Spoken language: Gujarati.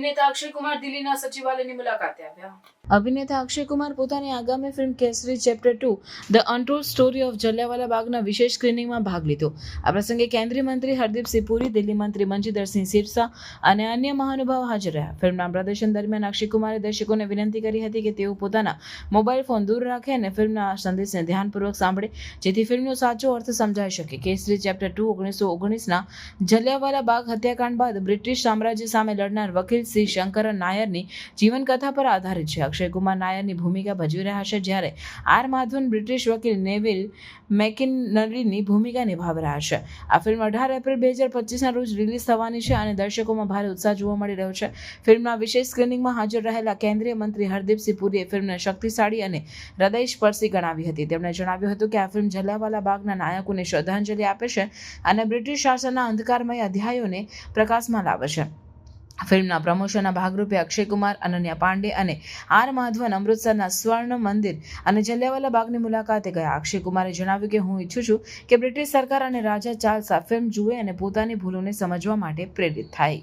અભિનેતા અક્ષય કુમાર દિલ્હીના સચિવાલયની મુલાકાતે આવ્યા. અભિનેતા અક્ષય કુમાર પોતાની આગામી film Kesari chapter two, the untold story of Jallianwala બાગના વિશેષ સ્ક્રીનિંગમાં ભાગ લીધો. આ પ્રસંગે કેન્દ્રીય મંત્રી હરદીપસિંહ પુરી, દિલ્હી મંત્રી મંજીધરસિંહ સિરસા અને અન્ય મહાનુભાવ હાજર રહ્યા. ફિલ્મના પ્રદર્શન દરમિયાન અક્ષય કુમારે દર્શકોને વિનંતી કરી હતી કે તેઓ પોતાના મોબાઈલ ફોન દૂર રાખે અને ફિલ્મના સંદેશને ધ્યાનપૂર્વક સાંભળે, જેથી ફિલ્મનો સાચો અર્થ સમજાઈ શકે. કેસરી ચેપ્ટર ટુ, ઓગણીસો ઓગણીસના જલિયાવાલા બાગ હત્યાકાંડ બાદ બ્રિટિશ સામ્રાજ્ય સામે લડનાર વકીલ સી. શંકરન નાયરની જીવનકથા પર આધારિત છે. અક્ષય કુમાર નાયરની ભૂમિકા ભજવી રહ્યા છે, જ્યારે આર માધવન બ્રિટિશ વકીલ નેવિલ મેકિનરીની ભૂમિકા નિભાવી રહ્યા છે. આ ફિલ્મ અઢાર એપ્રિલ બે હજાર પચીસના રોજ રિલીઝ થવાની છે અને દર્શકોમાં ભારે ઉત્સાહ જોવા મળી રહ્યો છે. ફિલ્મના વિશેષ સ્ક્રીનિંગમાં હાજર રહેલા કેન્દ્રીય મંત્રી હરદીપસિંહ પુરીએ ફિલ્મને શક્તિશાળી અને હૃદયસ્પર્શી ગણાવી હતી. તેમણે જણાવ્યું હતું કે આ ફિલ્મ જલિયાવાલા બાગના નાયકોને શ્રદ્ધાંજલિ આપે છે અને બ્રિટિશ શાસનના અંધકારમય અધ્યાયોને પ્રકાશમાં લાવે છે. ફિલ્મના પ્રમોશનના ભાગરૂપે અક્ષય કુમાર, અનન્યા પાંડે અને આર માધવન અમૃતસરના સ્વર્ણ મંદિર અને જલિયાવાલા બાગની મુલાકાતે ગયા. અક્ષય કુમારે જણાવ્યું કે, હું ઈચ્છું છું કે બ્રિટિશ સરકાર અને રાજા ચાર્લ્સ આ ફિલ્મ જુએ અને પોતાની ભૂલોને સમજવા માટે પ્રેરિત થાય.